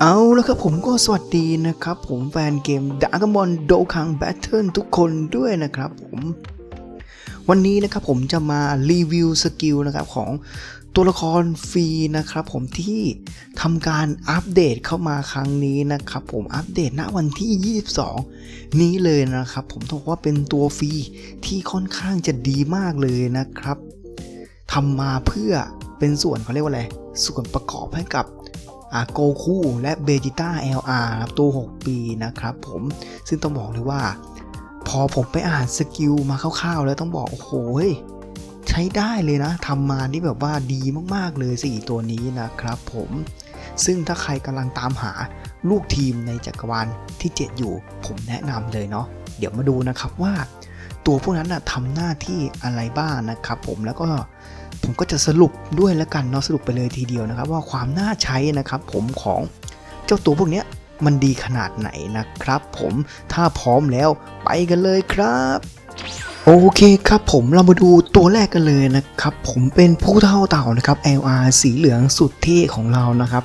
เอาแล้วครับผมก็สวัสดีนะครับผมแฟนเกมด a ก m มอนโดคังแบทเทิลทุกคนด้วยนะครับผมวันนี้นะครับผมจะมารีวิวสกิลนะครับของตัวละครฟรีนะครับผมที่ทำการอัปเดตเข้ามาครั้งนี้นะครับผมอัปเดตณวันที่ 22 นี้เลยนะครับผมต้องว่าเป็นตัวฟรีที่ค่อนข้างจะดีมากเลยนะครับทำมาเพื่อเป็นส่วนเขาเรียกว่าอะไรส่วนประกอบให้กับ โกคูและเบจิต้า LR ครับตัว 6 ปีนะครับผมซึ่งต้องบอกเลยว่า พอผมไปอ่านสกิลมาคร่าวๆ แล้วต้องบอก โอ้โหใช้ได้เลยนะทำมาที่แบบว่าดีมากๆเลย 4 ตัวนี้นะครับผมซึ่งถ้าใครกำลังตามหาลูกทีมในจักรวาลที่ 7 อยู่ ผมแนะนำเลยเนาะเดี๋ยวมาดูนะครับว่า ตัวพวกนั้นนะทำหน้าที่อะไรบ้างนะครับผมแล้วก็ ผมก็จะสรุปด้วยแล้วกันเนาะสรุปไปเลยทีเดียวนะครับ ว่าความน่าใช้นะครับ ผมของเจ้าตัวพวกนี้มันดีขนาดไหนนะครับ ผมถ้าพร้อมแล้วไปกันเลยครับโอเคครับผมเรามาดูตัวแรกกันเลยนะครับ ผมเป็นผู้เท่าเต่านะครับ LR สีเหลืองสุดเท่ของเรานะครับ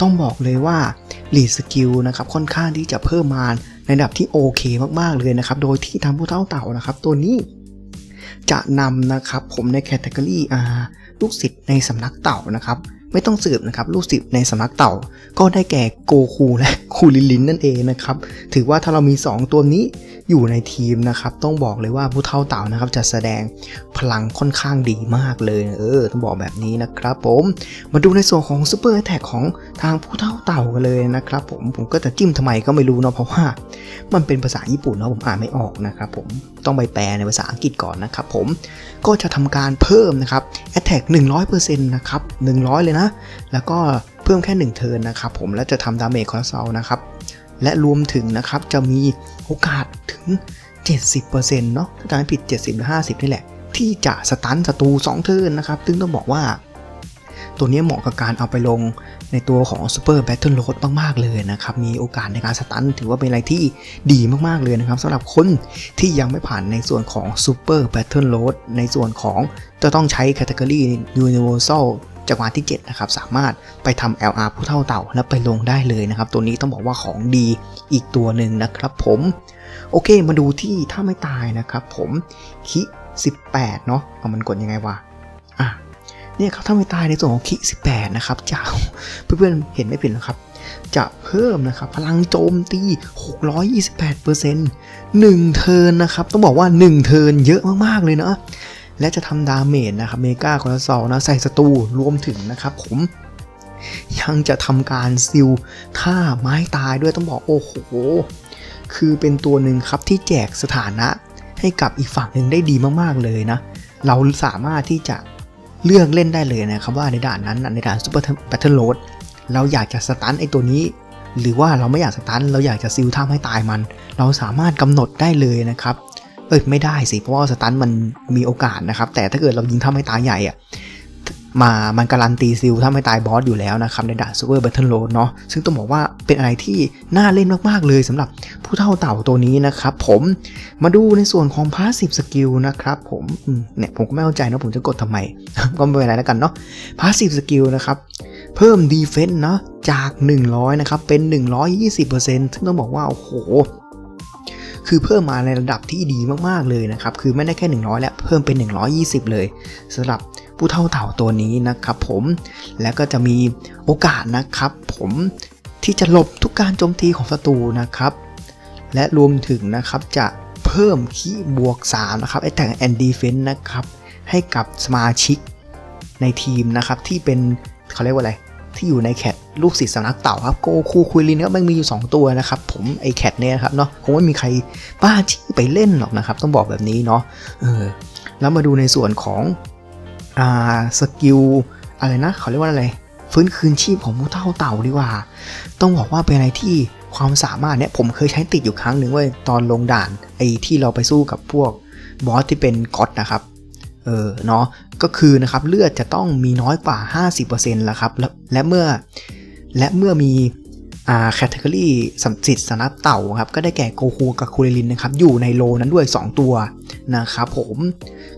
ต้องบอกเลยว่าลีดสกิลนะครับค่อนข้างที่จะเพิ่มมาในระดับที่โอเคมากๆเลยนะครับ โดยที่ทำผู้เท่าเต่านะครับ ตัวนี้ จะนำนะครับผมในแคตตากรีอาลูกศิษย์ในสำนักเต่านะครับไม่ต้องสืบนะครับลูกศิษย์ในสำนักเต่า ก็ได้แก่โกคูและคูลิลินนั่นเองนะครับถือว่าถ้าเรามี 2 ตัวนี้อยู่ในทีมนะครับต้องบอกเลยว่าผู้เท่าเต่านะครับจะแสดงพลังค่อนข้างดีมากเลยเออต้องบอกแบบนี้นะครับผมมาดูในส่วนของซูเปอร์แท็กของทางผู้เท่าเต่ากันเลยนะครับผมผมก็จะจิ้มทำไมก็ไม่รู้เนาะเพราะว่า มันเป็นภาษาญี่ปุ่นเนาะผมอ่านไม่ออกนะครับผม ต้องไปแปลในภาษาอังกฤษก่อนนะครับผมก็จะทำการเพิ่มนะครับ Attack 100%นะครับ 100 เลยนะ แล้วก็เพิ่มแค่ 1 เทิร์นนะครับผมและจะทำดาเมจคอร์เซลนะครับและรวมถึงนะครับจะมีโอกาสถึง 70%เนาะถ้าจำไม่ผิด 70หรือ50 นี่แหละ ที่จะสตันศัตรู2เทิร์นนะครับ ซึ่งต้องบอกว่า ตัวนี้เหมาะกับการเอาไปลง ในตัวของ Super Battle Load มาก ๆ เลยนะครับ มีโอกาสในการสตันถือว่าเป็นอะไรที่ดีมาก ๆ เลยนะครับสำหรับคนที่ยังไม่ผ่านในส่วนของ Super Battle Load ในส่วนของจะต้องใช้ Category Universal จักรวาลที่ 7 นะครับ สามารถไปทำ LR ผู้เท่าเต่าแล้วไปลงได้เลยนะครับ ตัวนี้ต้องบอกว่าของดีอีกตัวหนึ่งนะครับผม โอเคมาดูที่ถ้าไม่ตายนะครับผมคิ 18 เนาะเอามันกดยังไงวะอะ เนี่ยครับถ้าไม่ตายในส่วนของคิ18 นะครับจะเพื่อนๆเห็นไม่ผิดนะครับ จะเพิ่มนะครับ พลังโจมตี 628% 1เทิร์นนะครับ ต้องบอกว่า 1 เทินเยอะมากๆเลยเนาะและจะทำดาเมจนะครับเมกาคอร์ซอลนะใส่ศัตรูรวมถึงนะครับผม ยังจะทำการซิลท่าไม้ตายด้วยต้องบอกโอ้โห คือเป็นตัวหนึ่งครับที่แจกสถานะให้กับอีกฝั่งหนึ่งได้ดีมากๆเลยนะ เราสามารถที่จะ เลือกเล่นได้เลยนะครับว่าในด่านนั้นในด่านซูเปอร์แบทเทิลโรดเราอยากจะสตันไอตัวนี้ หรือว่าเราไม่อยากสตันเราอยากจะซิลท่าให้ตายมัน เราสามารถกำหนดได้เลยนะครับเอ้ยไม่ได้สิเพราะว่าสตันมันมีโอกาสนะครับแต่ถ้าเกิดเรายิงท่าให้ตายใหญ่อะ มามันการันตีซิลถ้าไม่ตายบอสอยู่แล้วนะครับ ในด่านซูเปอร์แบทเทิลโรดเนาะซึ่งต้องบอกว่าเป็นอะไรที่น่าเล่นมาก ๆ เลยสำหรับผู้เท่าเต่าตัวนี้นะครับ ผมมาดูในส่วนของพาสซีฟสกิลนะครับผมเนี่ยผมก็ไม่เข้าใจนะผมจะกดทำไม ก็ไม่เป็นไรแล้วกันเนาะพาสซีฟสกิลนะครับ เพิ่มดีเฟนต์เนาะจาก 100 นะครับ เป็น 120%ซึ่งต้องบอกว่า โอ้โหคือเพิ่มมาในระดับที่ดีมาก ๆ เลยนะครับ คือไม่ได้แค่ 100 แล้ว เพิ่มเป็น 120 เลยสำหรับ ผู้เท่าเต่าตัวนี้นะครับผมแล้วก็จะมีโอกาสนะครับ ผมที่จะหลบทุกการโจมตีของศัตรูนะครับ และรวมถึงนะครับจะเพิ่มคีบวก3นะครับไอแต่งแอนดีเฟนนะครับให้กับสมาชิกในทีมนะครับที่เป็นเขาเรียกว่าอะไรที่อยู่ในแคทลูกศิษย์สำนักเต่าครับโกคูคุยลินก็มันมีอยู่ 2 ตัวนะครับผมไอแคทเนี่ยครับเนาะคงไม่มีใครบ้าที่ไปเล่นหรอกนะครับ ต้องบอกแบบนี้เนาะเออแล้วมาดูในส่วนของ สกิลอะไรนะเขาเรียกว่าอะไร ฟื้นคืนชีพของผู้เท่าเต่าดีกว่า ต้องบอกว่าเป็นอะไรที่ความสามารถเนี่ยผมเคยใช้ติดอยู่ครั้งหนึ่งเว้ยตอนลงด่านไอ้ที่เราไปสู้กับพวกบอสที่เป็นก็อดนะครับ เออเนาะก็คือนะครับเลือดจะต้องมีน้อยกว่า 50%แล้วครับและและเมื่อ และเมื่อมี อ่าแคตตากรีสัมสิทธิ์สนับเต่าครับก็ได้แก่โกคูกับคูเรลินนะครับอยู่ในโลนั้นด้วย 2 ตัวนะครับผม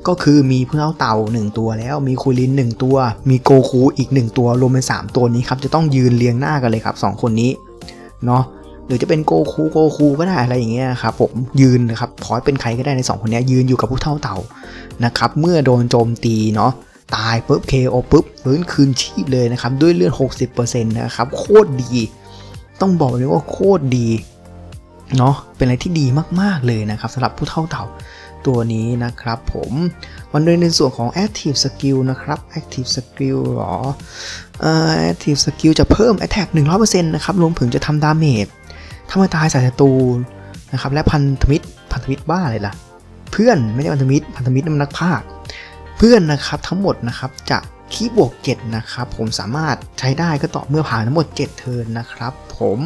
ก็คือมีเพื่อนเต่า 1 ตัวแล้วมีคูริน 1 ตัว มีโกคูอีก 1 ตัวรวมเป็น 3 ตัวนี้ครับจะต้องยืนเรียงหน้ากันเลยครับ 2 คนนี้เนาะหรือจะเป็นโกคูโกคูก็ได้อะไรอย่างเงี้ยครับผมยืนนะครับขอให้เป็นใครก็ได้ใน 2 คนนี้ยืนอยู่กับผู้เท่าเต่านะครับเมื่อโดนโจมตีเนาะตายปุ๊บ KO ปุ๊บฟื้นคืนชีพเลยนะครับด้วยเลือด 60%นะครับโคตรดี ต้องบอกเลยว่าโคตรดีเนาะเป็นอะไรที่ดีมากๆเลยนะครับสำหรับผู้เท่าเต่าตัวนี้นะครับผมวันโดยในส่วนของ active skill นะครับ active skill หรอเอ่อ active skill จะเพิ่ม attack 100%นะครับรวมถึงจะทำดาเมจถ้าไม่ตายใส่ศัตรูนะครับและพันธมิตรพันธมิตรบ้าอะไรล่ะ เพื่อนไม่ใช่พันธมิตรพันธมิตรนั่นมันนักพากย์เพื่อนนะครับทั้งหมดนะครับจะ คีบวก 7 นะครับ ผมสามารถใช้ได้ก็ต่อเมื่อผ่านทั้งหมด 7 เทิร์นนะครับ ผม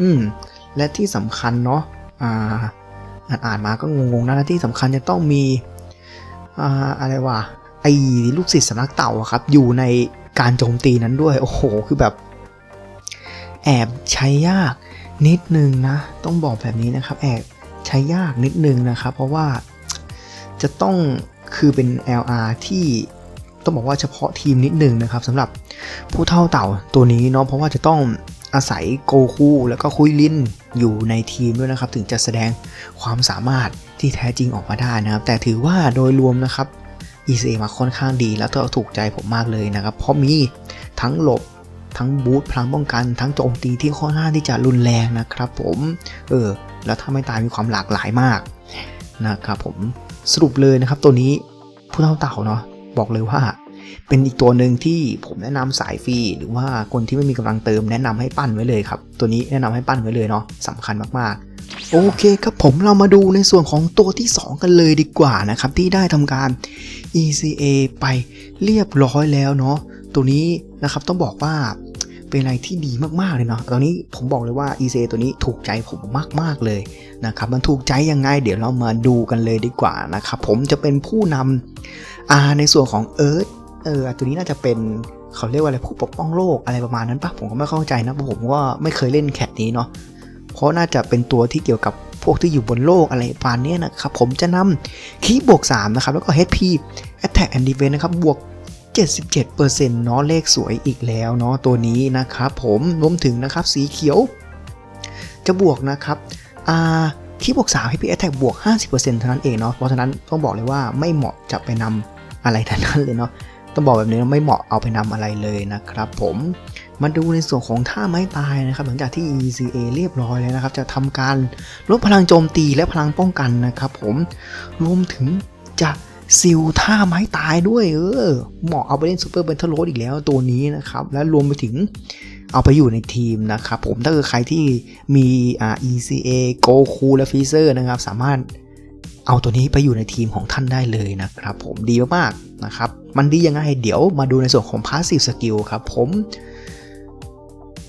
อืม และที่สำคัญเนาะอ่าอ่านอ่านมาก็งงๆนะและที่สำคัญจะต้องมีอ่าอะไรวะไอ้ลูกศิษย์สำนักเต่าครับ อยู่ในการโจมตีนั้นด้วย โอ้โห คือแบบ แอบใช้ยากนิดนึงนะ ต้องบอกแบบนี้นะครับ แอบใช้ยากนิดนึงนะครับ เพราะว่าจะต้องคือเป็น LR ที่ ต้องบอกว่าเฉพาะทีมนิดนึงนะครับสำหรับผู้เท่าเต่าตัวนี้เนาะเพราะว่าจะต้องอาศัยโกคูแล้วก็คุยลินอยู่ในทีมด้วยนะครับ ถึงจะแสดงความสามารถที่แท้จริงออกมาได้นะครับ แต่ถือว่าโดยรวมนะครับ ECA มาค่อนข้างดี แล้วก็ถูกใจผมมากเลยนะครับ เพราะมีทั้งหลบทั้งบูทพลังป้องกัน ทั้งโจมตีที่ค่อนข้างที่จะรุนแรงนะครับผมเออแล้วถ้าไม่ตายมีความหลากหลายมากนะครับผมสรุปเลยนะครับตัวนี้ผู้เท่าเต่าเนาะ บอกเลยว่า เป็นอีกตัวหนึ่งที่ผมแนะนำสายฟรีหรือว่าคนที่ไม่มีกำลังเติมแนะนำให้ปั้นไว้เลยครับ ตัวนี้แนะนำให้ปั้นไว้เลยเนาะสำคัญมากๆ โอเคครับผมเรามาดูในส่วนของตัวที่ 2 กันเลยดีกว่านะครับ ที่ได้ทำการ ECA ไปเรียบร้อยแล้วเนาะตัวนี้นะครับต้องบอกว่าเป็นอะไรที่ดีมาก ๆ เลยเนาะ ตอนนี้ผมบอกเลยว่า ECA ตัวนี้ถูกใจผมมาก ๆ เลยนะครับ มันถูกใจยังไง เดี๋ยวเรามาดูกันเลยดีกว่านะครับ ผมจะเป็นผู้นำ อ่าในส่วนของ Earth เออตัวนี้น่าจะเป็นเขาเรียกว่าอะไรผู้ปกป้องโลกอะไรประมาณนั้นปะผมก็ไม่เข้าใจนะเพราะผมก็ไม่เคยเล่นแคทนี้เนาะเพราะน่าจะเป็นตัวที่เกี่ยวกับพวกที่อยู่บนโลกอะไรประมาณนี้นะครับ ผมจะนำคีบวก3นะครับ แล้วก็ HP Attack and Defense นะครับ บวก 77%เนาะเลขสวยอีกแล้วเนาะตัวนี้นะครับผมรวมถึงนะครับสีเขียว จะบวกนะครับอ่าคีบวก3 HP Attack บวก 50%เท่านั้นเองเนาะเพราะฉะนั้นต้องบอกเลยว่าไม่เหมาะจะไปนำ อะไรทั้งนั้นเลยเนาะต้องบอกแบบนี้ไม่เหมาะเอาไปนำอะไรเลยนะครับผมมาดูในส่วนของท่าไม้ตายนะครับ หลังจากที่ ECA เรียบร้อยแล้วนะครับ จะทำการลดพลังโจมตีและพลังป้องกันนะครับผมรวมถึงจะซิลท่าไม้ตายด้วยเออเหมาะเอาไปเล่นซูเปอร์เบนเทอร์โรดอีกแล้วตัวนี้นะครับ และรวมไปถึงเอาไปอยู่ในทีมนะครับผมถ้าเกิดใครที่มี ECA โกคูและฟีเซอร์นะครับ สามารถ เอาตัวนี้ไปอยู่ในทีมของท่านได้เลยนะครับ ผมดีมากๆนะครับ มันดียังไงเดี๋ยวมาดูในส่วนของ Passive Skill ครับผม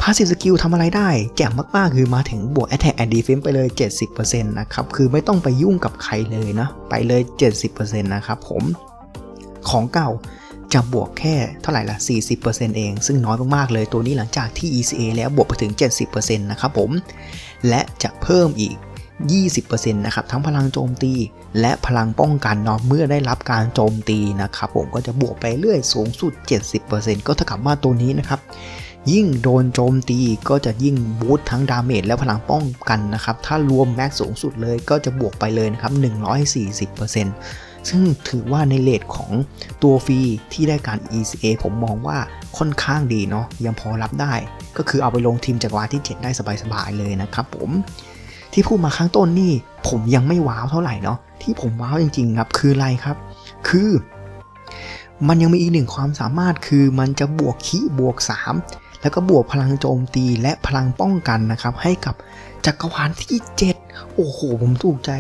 Passive Skill ทำอะไรได้แจ่มมากๆ คือมาถึงบวก Attack and Defense ไปเลย 70%นะครับ คือไม่ต้องไปยุ่งกับใครเลยนะ ไปเลย 70%นะครับผมของเก่าจะบวกแค่เท่าไหร่ละ 40%เอง ซึ่งน้อยมากๆเลยตัวนี้หลังจากที่ ECA แล้วบวกไปถึง 70%นะครับผม และจะเพิ่มอีก 20%นะครับทั้งพลังโจมตี และพลังป้องกันเนาะเมื่อได้รับการโจมตีนะครับผมก็จะบวกไปเรื่อยสูงสุด 70%ก็เท่ากับว่าตัวนี้นะครับยิ่งโดนโจมตีก็จะยิ่งบูตทั้งดาเมจและพลังป้องกันนะครับ ถ้ารวมแม็กสูงสุดเลยก็จะบวกไปเลยนะครับ 140%ซึ่งถือว่าในเลทของตัวฟรีที่ได้การ ECA ผมมองว่าค่อนข้างดีเนาะยังพอรับได้ ก็คือเอาไปลงทีมจักรวาลที่ 7 ได้สบายๆเลยนะครับผม ที่พูดมาข้างต้นนี่ผมยังไม่ว้าวเท่าไหร่เนาะที่ผมว้าวจริง ๆ ครับ คืออะไรครับ คือมันยังมีอีกหนึ่งความสามารถคือมันจะบวกขีบวก 3 แล้วก็บวกพลังโจมตีและพลังป้องกันนะครับ ให้กับจักรวาลที่ 7 โอ้โห ผมถูกใจ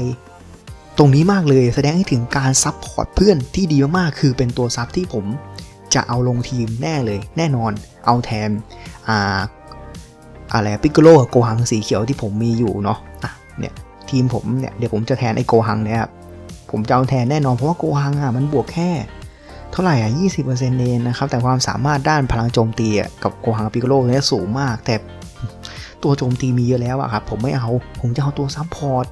ตรงนี้มากเลยแสดงให้ถึงการซับพอร์ตเพื่อนที่ดีมากๆคือเป็นตัวซับที่ผมจะเอาลงทีมแน่เลย แน่นอน เอาแทนอ่าอะไรปิกโกโลกับโกหังสีเขียวที่ผมมีอยู่เนาะ เนี่ยทีมผมเนี่ยเดี๋ยวผมจะแทนไอโกหังเนี่ยครับผมจะเอาแทนแน่นอนเพราะว่าโกหังอะมันบวกแค่ เท่าไหร่อะ20%เองนะครับ แต่ความสามารถด้านพลังโจมตีกับโกหังปิกโกโลเนี่ยสูงมาก แต่ตัวโจมตีมีเยอะแล้วอะครับผมไม่เอา ผมจะเอาตัวซัพพอร์ต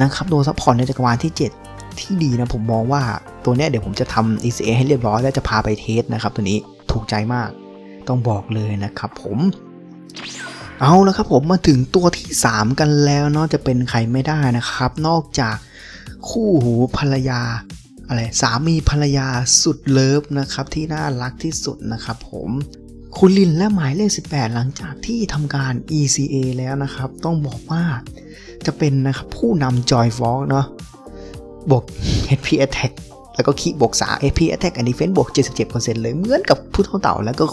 นะครับตัวซัพพอร์ตในจักรวาลที่ 7 ที่ดีนะผมมองว่าตัวเนี้ยเดี๋ยวผมจะทำ ECA ให้เรียบร้อยแล้วจะพาไปเทสนะครับตัวนี้ถูกใจมากต้องบอกเลยนะครับผม เอาแล้วครับผมมาถึงตัวที่ 3 กันแล้วเนาะจะเป็นใครไม่ได้นะครับ นอกจากคู่หูภรรยาอะไรสามีภรรยาสุดเลิฟนะครับที่น่ารักที่สุดนะครับผมคุณลินและหมายเลข 18 หลังจากที่ทำการ ECA แล้วนะครับ ต้องบอกว่าจะเป็นนะครับผู้นำ Joy f o r เนาะบวก HP Attack แล้วก็คีบวก3 AP Attack and Defense บวก 77%เลยเหมือนกับผู้เท่าเต่า แล้วก็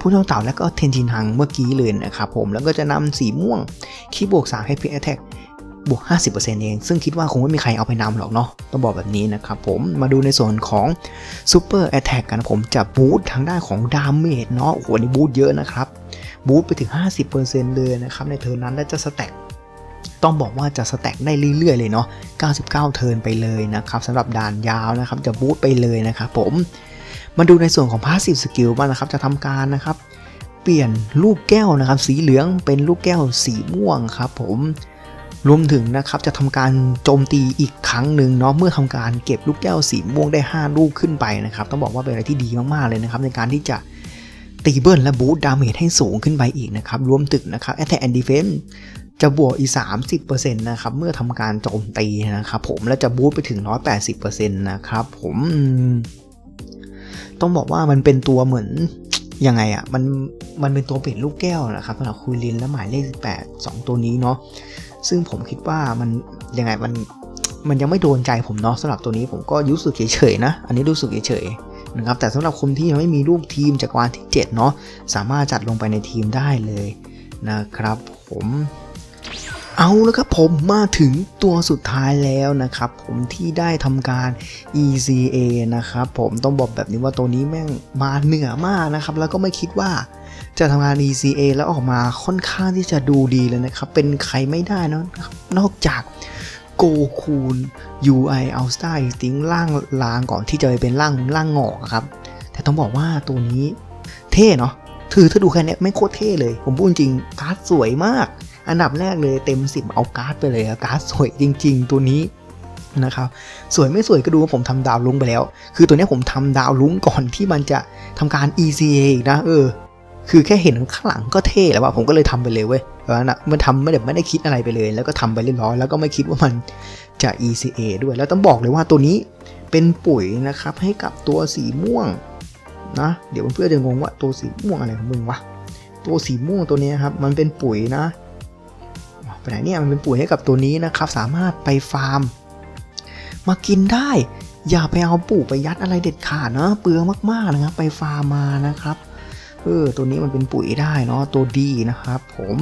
ผู้เท่าเต่าแล้วก็เทนจินฮังเมื่อกี้เลยนะครับผมแล้วก็จะนำสีม่วงคีบวก3 AP Attack บวก 50%เอง ซึ่งคิดว่าคงไม่มีใครเอาไปนำหรอกเนาะ ต้องบอกแบบนี้นะครับผม มาดูในส่วนของ Super Attack กันผมจะบูตทางด้านของดาเมจเนาะ โอ้โหนี่บูตเยอะนะครับ บูตไปถึง 50%เลยนะครับ ในเทอร์นั้นและจะสแต็ก ต้องบอกว่าจะสแต็กได้เรื่อยๆเลยเนาะ 99 เทิร์นไปเลยนะครับสำหรับด่านยาวนะครับจะบูตไปเลยนะครับผม มาดูในส่วนของ Passive Skill บ้างนะครับจะทำการนะครับ เปลี่ยนลูกแก้วนะครับ สีเหลืองเป็นลูกแก้วสีม่วงครับผมรวมถึงนะครับจะทำการโจมตีอีกครั้งหนึ่งเนาะเมื่อทำการเก็บลูกแก้วสีม่วงได้ 5 ลูกขึ้นไปนะครับต้องบอกว่าเป็นอะไรที่ดีมากๆเลยนะครับในการที่จะตีเบิลและบูตดาเมจให้สูงขึ้นไปอีกนะครับรวมถึงนะครับ Attack and Defense จะบวกอีก 30%นะครับเมื่อทำการโจมตีนะครับผมและจะบูตไปถึง 180%นะครับผมต้องบอกว่ามันเป็นตัวเหมือนยังไงอะ่ะมันมันเป็นตัวเปลี่ยนลูกแก้วนะครับสำหรับคุยลินและหมายเลข 18 2 ตัวนี้เนาะซึ่งผมคิดว่ามันยังไงมันมันยังไม่โดนใจผมเนาะสำหรับตัวนี้ผมก็รู้สึกเฉยๆนะ อันนี้รู้สึกเฉยๆนะครับแต่สำหรับคนที่ยังไม่มีลูกทีมจากวานที่ 7 เนาะสามารถจัดลงไปในทีมได้เลยนะครับผม เอาแล้วครับผมมาถึงตัวสุดท้ายแล้วนะครับ ผมที่ได้ทำการ ECA นะครับผมต้องบอกแบบนี้ว่าตัวนี้แม่งมาเหนือมากนะครับ แล้วก็ไม่คิดว่าจะทำงาน ECA แล้วออกมาค่อนข้างที่จะดูดีเลยนะครับ เป็นใครไม่ได้นะนอกจากโกคูน UI All Star Instinct ล่างลางก่อนที่จะไปเป็นร่างร่างงอกครับ แต่ต้องบอกว่าตัวนี้เท่เนาะถือถ้าดูแค่นี้ไม่โคตรเท่เลย ผมพูดจริงการ์ดสวยมาก อันดับแรกเลยเต็ม 10 เอาการ์ดไปเลยการ์ดสวยจริง ๆ ตัวนี้นะครับสวยไม่สวยก็ดูว่าผมทำดาวลุ้งไปแล้ว คือตัวนี้ผมทำดาวลุ้งก่อนที่มันจะทำการ ECA อีกนะเออ คือแค่เห็นข้างหลังก็เท่แล้วว่าผมก็เลยทำไปเลยเว้ยเพราะนั้นมันทำไม่ได้ไม่ได้คิดอะไรไปเลย แล้วก็ทำไปเรียบร้อยแล้วก็ไม่คิดว่ามันจะ ECA ด้วย แล้วต้องบอกเลยว่าตัวนี้เป็นปุ๋ยนะครับให้กับตัวสีม่วงนะ เดี๋ยวเพื่อนๆจะงงว่าตัวสีม่วงอะไรของมึงวะตัวสีม่วงตัวนี้ครับมันเป็นปุ๋ยนะ ปไหนเนี่ยมันเป็นปุ๋ยให้กับตัวนี้นะครับ สามารถไปฟาร์ม มากินได้ อย่าไปเอาปลูกไปยัดอะไรเด็ดขาดนะเปลืองมากๆนะครับ ไปฟาร์มมานะครับเออตัวนี้มันเป็นปุ๋ยได้เนาะตัวดีนะครับ ผม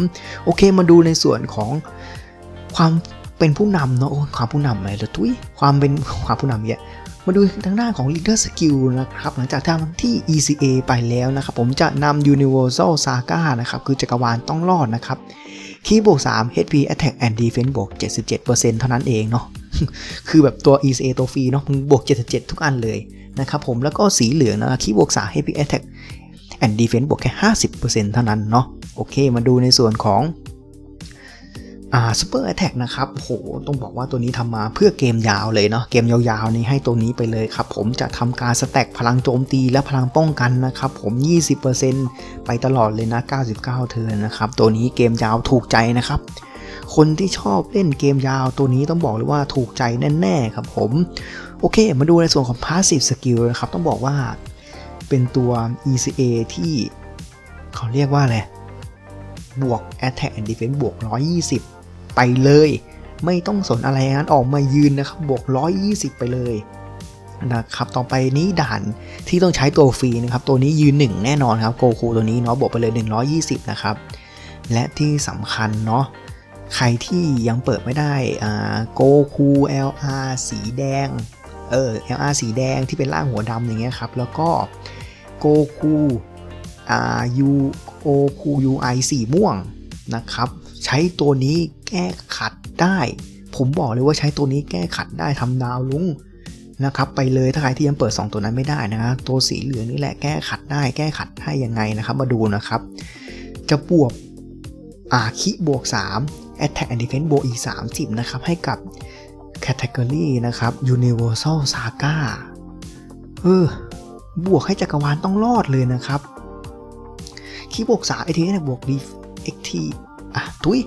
โอเคมาดูในส่วนของความเป็นผู้นำเนาะความผู้นำอะไรละทุยความเป็นความผู้นำเนี่ยมาดูทางด้านของ Leader Skill นะครับ หลังจากทำที่ ECA ไปแล้วนะครับ ผมจะนำ Universal Saga นะครับ คือจักรวาลต้องรอดนะครับ คีย์บวก 3 HP Attack and Defense บวก 77%เท่านั้นเองเนาะ คือแบบตัว ECA ตัวฟรีเนาะบวก 77 ทุกอันเลยนะครับผมแล้วก็สีเหลืองนะคีย์บวก 3 HP Attack and Defense บวกแค่ 50%เท่านั้นเนาะ โอเค มาดูในส่วนของ อ่าซูเปอร์แอตแทกนะครับโหต้องบอกว่าตัวนี้ทำมาเพื่อเกมยาวเลยเนาะเกมยาวๆนี้ให้ตัวนี้ไปเลยครับ ผมจะทำการสแต็กพลังโจมตีและพลังป้องกันนะครับผม 20%ไปตลอดเลยนะ 99 เทิร์นนะครับ ตัวนี้เกมยาวถูกใจนะครับคนที่ชอบเล่นเกมยาวตัวนี้ต้องบอกเลยว่าถูกใจแน่ๆครับผม โอเค มาดูในส่วนของ Passive Skill นะครับ ต้องบอกว่าเป็นตัว ECA ที่เขาเรียกว่าอะไร บวก Attack and Defense บวก 120 ไปเลย ไม่ต้องสนอะไรงั้นออกมายืนนะครับบวก 120 ไปเลยนะครับต่อไปนี้ด่านที่ต้องใช้ตัวฟรีนะครับ ตัวนี้ยืน 1 แน่นอนครับโกคูตัวนี้เนาะบวกไปเลย 120 นะครับ และที่สำคัญเนาะใครที่ยังเปิดไม่ได้อ่าโกคู LR สีแดงเออ LR สีแดงที่เป็นร่างหัวดำอย่างเงี้ยครับ แล้วก็โกคูอ่า U O Q U I สีม่วงนะครับ ใช้ตัวนี้แก้ขัดได้ ผมบอกเลยว่าใช้ตัวนี้แก้ขัดได้ทำดาวลุงนะครับไปเลยถ้าใครที่ยังเปิด 2 ตัวนั้นไม่ได้นะตัวสีเหลืองนี่แหละแก้ขัดได้แก้ขัดให้ยังไงนะครับ มาดูนะครับ จะบวกอาคิบวก 3 Attack and Defense บวกอีก 30 นะครับ ให้กับ Category นะครับ Universal Saga เออบวกให้จักรวาลต้องรอดเลยนะครับ คีบวก3 ATS เนี่ยบวก d XT อะ ทุย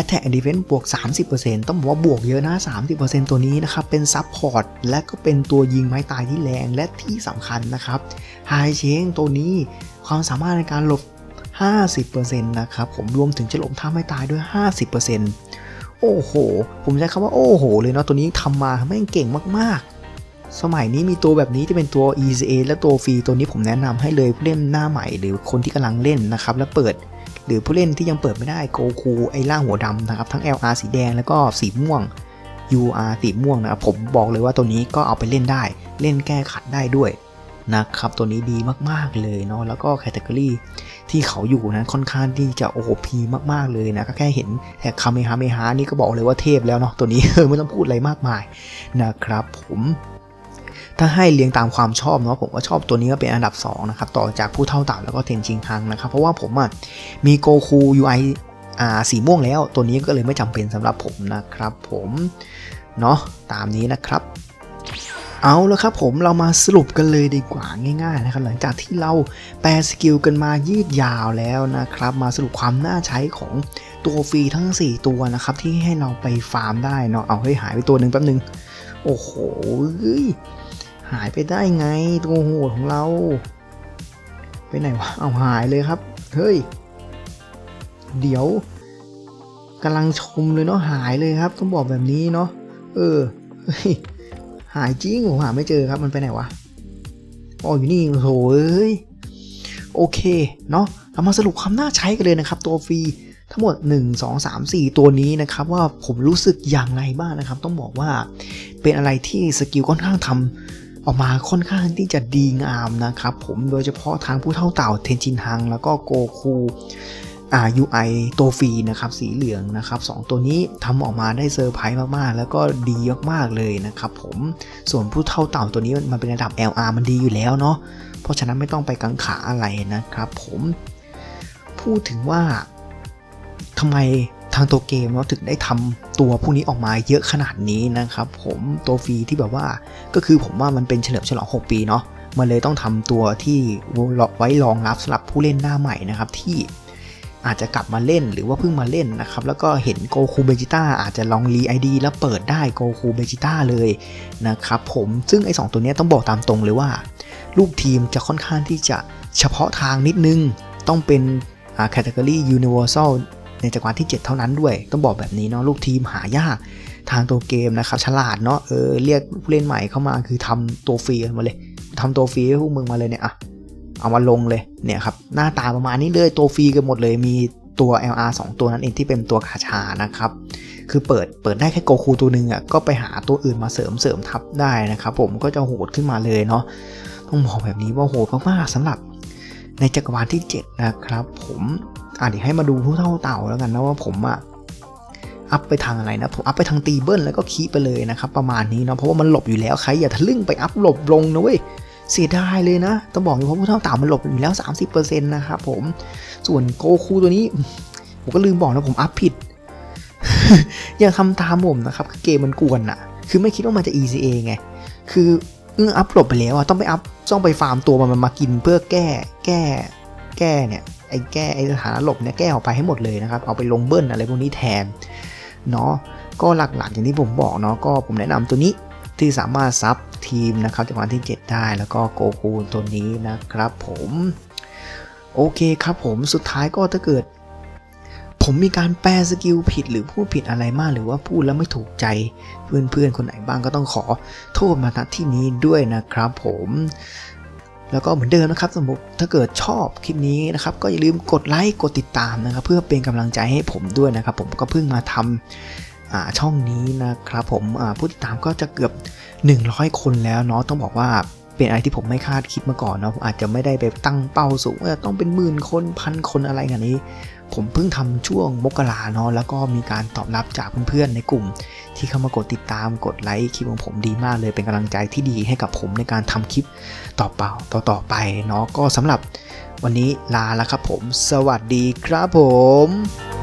Attack and Defense บวก 30%ต้องบอกว่าบวกเยอะนะ 30%ตัวนี้นะครับ เป็นซับพอร์ตและก็เป็นตัวยิงไม้ตายที่แรงและที่สำคัญนะครับ High Chain ตัวนี้ความสามารถในการหลบ 50%นะครับ ผมรวมถึงจะหลบท่าไม้ตายด้วย 50%โอ้โห ผมใช้คำว่าโอ้โห เลยเนาะตัวนี้ทำมาแม่งเก่งมากๆ สมัยนี้มีตัวแบบนี้ที่เป็นตัว ECA และตัวฟรีตัวนี้ผมแนะนำให้เลยผู้เล่นหน้าใหม่หรือคนที่กำลังเล่นนะครับ และเปิด หรือผู้เล่นที่ยังเปิดไม่ได้โกคูไอ้ล่างหัวดำนะครับทั้ง LR สีแดงแล้วก็สีม่วง UR สีม่วงนะครับผมบอกเลยว่าตัวนี้ก็เอาไปเล่นได้ เล่นแก้ขัดได้ด้วยนะครับตัวนี้ดีมากๆเลยเนาะแล้วก็แคตตากรีที่เขาอยู่นั้นค่อนข้างที่จะโอ้พีมากๆเลยนะก็แค่เห็นแท็กคาเมฮาเมฮานี่ก็บอกเลยว่าเทพแล้วเนาะตัวนี้ไม่ต้องพูดอะไรมากมายนะครับผม ถ้าให้เรียงตามความชอบเนาะผมก็ชอบตัวนี้ก็เป็นอันดับ2นะครับต่อจากผู้เท่าเต่าแล้วก็เทนจิงฮังนะครับเพราะว่าผมอะมีโกคู UI อ่าสีม่วงแล้ว ตัวนี้ก็เลยไม่จำเป็นสำหรับผมนะครับ ผมเนาะตามนี้นะครับเอาแล้วครับผมเรามาสรุปกันเลยดีกว่าง่ายๆนะครับหลังจากที่เราแปลสกิลกันมายืดยาวแล้วนะครับ มาสรุปความน่าใช้ของตัวฟรีทั้ง 4 ตัวนะครับ ที่ให้เราไปฟาร์มได้เนาะเอาให้หายไปตัวหนึ่งแป๊บนึง โอ้โห หายไปได้ไงตัวโหดของเรา ไปไหนวะ เอาหายเลยครับ เฮ้ย เดี๋ยวกำลังชมเลยเนาะหายเลยครับ ต้องบอกแบบนี้เนาะเออเหายจริงผมหาไม่เจอครับมันไปไหนวะอ๋ออยู่นี่โถ่เอ้ยโอเคเนาะเรามาสรุปความน่าใช้กันเลยนะครับ ตัวฟรีทั้งหมด 1 2 3 4 ตัวนี้นะครับ ว่าผมรู้สึกอย่างไรบ้างนะครับ ต้องบอกว่าเป็นอะไรที่สกิลค่อนข้างทำ ออกมาค่อนข้างที่จะดีงามนะครับผมโดยเฉพาะทางผู้เท่าเต่าเทนจินฮัง แล้วก็โกคูอ่า UI ตัวฟรีนะครับสีเหลืองนะครับสองตัวนี้ทำออกมาได้เซอร์ไพรส์มากๆ แล้วก็ดีมากๆเลยนะครับผมส่วนผู้เท่าเต่าตัวนี้มันเป็นระดับ LR มันดีอยู่แล้วเนาะเพราะฉะนั้นไม่ต้องไปกังขาอะไรนะครับผมพูดถึงว่าทำไม ทางตัวเกมเนาะถึงได้ทำตัวพวกนี้ออกมาเยอะขนาดนี้นะครับผมตัวฟรีที่แบบว่าก็คือผมว่ามันเป็นเฉลิมฉลอง 6 ปีเนาะมันเลยต้องทำตัวที่ไว้รองรับสำหรับผู้เล่นหน้าใหม่นะครับที่อาจจะกลับมาเล่นหรือว่าเพิ่งมาเล่นนะครับ แล้วก็เห็นโกคูเบจิต้าอาจจะลองรีไอดีแล้วเปิดได้โกคูเบจิต้าเลยนะครับผมซึ่งไอ้สตัวนี้ต้องบอกตามตรงเลยว่า ลูกทีมจะค่อนข้างที่จะเฉพาะทางนิดนึง ต้องเป็นอ่าแคตตากรียูนิเวอร์แซล ในจักรวาลที่ 7 เท่านั้นด้วย ต้องบอกแบบนี้เนาะลูกทีมหายากทางตัวเกมนะครับฉลาดเนาะเออเรียกผู้เล่นใหม่เข้ามาคือทำตัวฟรีมาเลยทำตัวฟรีให้พวกมึงมาเลยเนี่ยอะเอามาลงเลยเนี่ยครับหน้าตาประมาณนี้เลยตัวฟรีกันหมดเลยมีตัว LR 2 ตัวนั้นเองที่เป็นตัวกาชานะครับ คือเปิดเปิดได้แค่โกคูตัวหนึ่งอะก็ไปหาตัวอื่นมาเสริมเสริมทับได้นะครับผมก็จะโหดขึ้นมาเลยเนาะต้องบอกแบบนี้ว่าโหดมากๆสำหรับในจักรวาลที่ 7 นะครับ ผม อะเดี๋ยวให้มาดูผู้เท่าเต่าแล้วกันนะว่าผมอะอัพไปทางอะไรนะผมอัพไปทางตีเบิลแล้วก็คีไปเลยนะครับประมาณนี้เนาะเพราะว่ามันหลบอยู่แล้วใครอย่าทะลึ่งไปอัพหลบลงนะเว้ยเสียดายเลยนะต้องบอกเลยเพราะผู้เท่าเต่ามันหลบอยู่แล้ว 30%นะครับผมส่วนโกคูตัวนี้ผมก็ลืมบอกนะผมอัพผิด อย่าทำตามผมนะครับคือเกมมันกวนอะคือไม่คิดว่ามันจะ ECA ไง คือเอออัพหลบไปแล้วอะต้องไปอัพต้องไปฟาร์มตัวมันมากินเพื่อแก้แก้ แก้เนี่ย อ้แก้ไอ้สถานะหลบเนี่ยแก้ออกไปให้หมดเลยนะครับ เอาไปลงเบิ้ลอะไรพวกนี้แทนเนาะก็หลักๆอย่างที่ผมบอกเนาะก็ผมแนะนำตัวนี้ที่สามารถซับทีมนะครับจากวันที่ 7 ได้แล้วก็โกคูนตัวนี้นะครับผมโอเคครับผมสุดท้ายก็ถ้าเกิด ผมมีการแปลสกิลผิดหรือพูดผิดอะไรมากหรือว่าพูดแล้วไม่ถูกใจเพื่อนๆคนไหนบ้างก็ต้องขอโทษมาณที่นี้ด้วยนะครับผม แล้วก็เหมือนเดิมนะครับสมมติถ้าเกิดชอบคลิปนี้นะครับก็อย่าลืมกดไลค์กดติดตามนะครับเพื่อเป็นกำลังใจให้ผมด้วยนะครับผมก็เพิ่งมาทำช่องนี้นะครับผมผู้ติดตามก็จะเกือบ 100 คนแล้วเนาะต้องบอกว่าเป็นอะไรที่ผมไม่คาดคิดมาก่อนเนาะอาจจะไม่ได้ไปตั้งเป้าสูงว่าต้องเป็นหมื่นคนพันคนอะไรกันนี้ ผมเพิ่งทำช่วงมกราเนาะแล้วก็มีการตอบรับจากเพื่อนๆในกลุ่ม ที่เข้ามากดติดตามกดไลค์คลิปของผมดีมากเลยเป็นกำลังใจที่ดีให้กับผมในการทำคลิปต่อเปล่าต่อต่อไปเนาะก็สำหรับวันนี้ลาแล้วครับผม สวัสดีครับผม